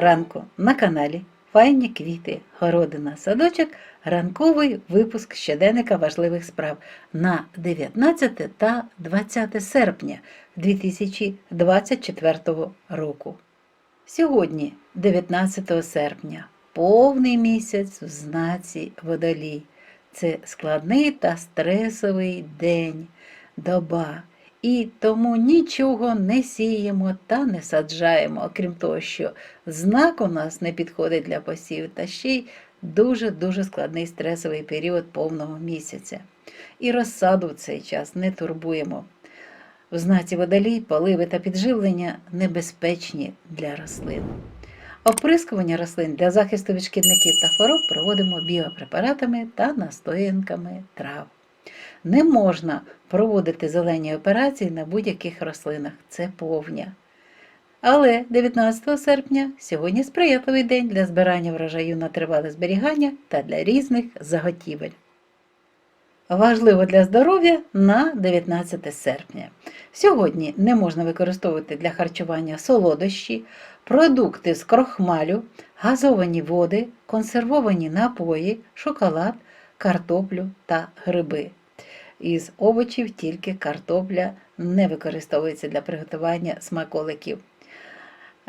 ранку на каналі Файні квіти, городина, садочок, ранковий випуск щоденника важливих справ на 19 та 20 серпня 2024 року. Сьогодні, 19 серпня, повний місяць в знаці водолій. Це складний та стресовий день, доба. І тому нічого не сіємо та не саджаємо, окрім того, що знак у нас не підходить для посів, та ще й дуже-дуже складний стресовий період повного місяця. І розсаду в цей час не турбуємо. В знаці водолій поливи та підживлення небезпечні для рослин. Оприскування рослин для захисту від шкідників та хвороб проводимо біопрепаратами та настоянками трав. Не можна проводити зелені операції на будь-яких рослинах, це повня. Але 19 серпня сьогодні сприятливий день для збирання врожаю на тривале зберігання та для різних заготівель. Важливо для здоров'я на 19 серпня. Сьогодні не можна використовувати для харчування солодощі, продукти з крохмалю, газовані води, консервовані напої, шоколад, картоплю та гриби. Із овочів тільки картопля не використовується для приготування смаколиків.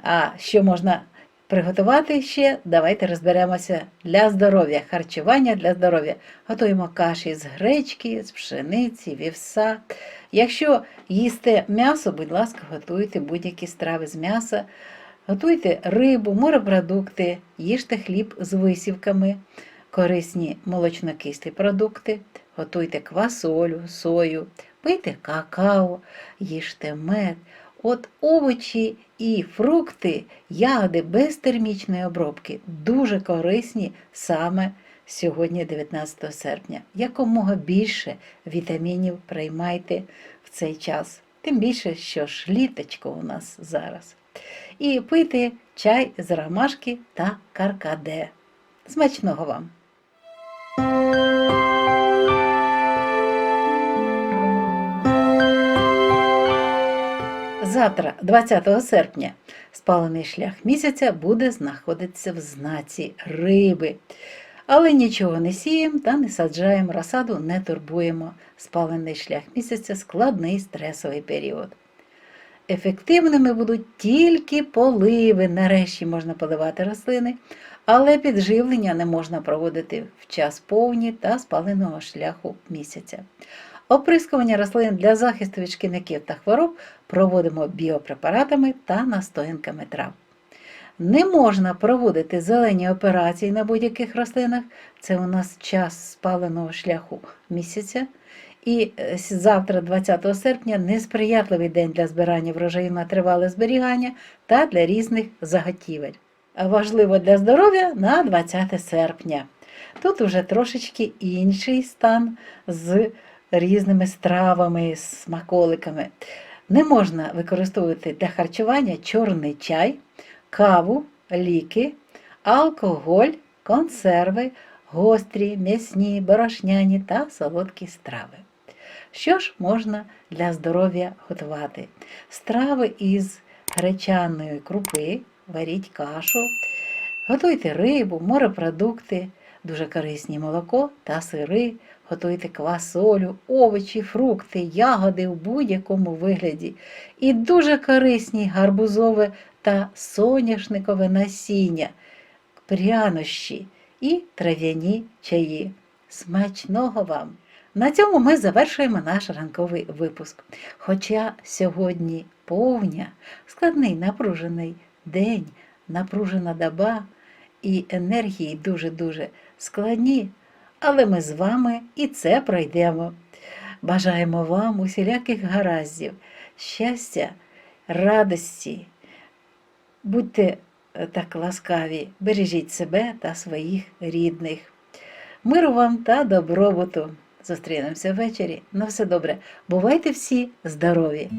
А що можна приготувати ще? Давайте розберемося для здоров'я, харчування для здоров'я. Готуємо каші з гречки, з пшениці, вівса. Якщо їсте м'ясо, будь ласка, готуйте будь-які страви з м'яса, готуйте рибу, морепродукти, їжте хліб з висівками, корисні молочнокислі продукти, готуйте квасолю, сою, пийте какао, їжте мед. От овочі і фрукти, ягоди без термічної обробки дуже корисні саме сьогодні, 19 серпня. Якомога більше вітамінів приймайте в цей час. Тим більше, що ж літочко у нас зараз. І пийте чай з ромашки та каркаде. Смачного вам! Завтра, 20 серпня, спалений шлях місяця буде знаходитися в знаці риби. Але нічого не сіємо та не саджаємо, розсаду не турбуємо. Спалений шлях місяця складний стресовий період. Ефективними будуть тільки поливи. Нарешті можна поливати рослини, але підживлення не можна проводити в час повні та спаленого шляху місяця. Оприскування рослин для захисту від шкідників та хвороб проводимо біопрепаратами та настоянками трав. Не можна проводити зелені операції на будь-яких рослинах, це у нас час спаленого шляху місяця. І завтра, 20 серпня, несприятливий день для збирання врожаю на тривале зберігання та для різних заготівель. Важливо для здоров'я на 20 серпня. Тут уже трошечки інший стан з різними стравами, смаколиками. Не можна використовувати для харчування чорний чай, каву, ліки, алкоголь, консерви, гострі, м'ясні, борошняні та солодкі страви. Що ж можна для здоров'я готувати? Страви із гречаної крупи, варіть кашу, готуйте рибу, морепродукти, дуже корисні молоко та сири, готуйте квасолю, овочі, фрукти, ягоди в будь-якому вигляді. І дуже корисні гарбузове та соняшникове насіння, прянощі і трав'яні чаї. Смачного вам! На цьому ми завершуємо наш ранковий випуск. Хоча сьогодні повня, складний напружений день, напружена доба і енергії дуже-дуже складні, але ми з вами і це пройдемо. Бажаємо вам усіляких гараздів, щастя, радості. Будьте е, так ласкаві, бережіть себе та своїх рідних. Миру вам та добробуту! Зустрінемося ввечері. На все добре. Бувайте всі здорові!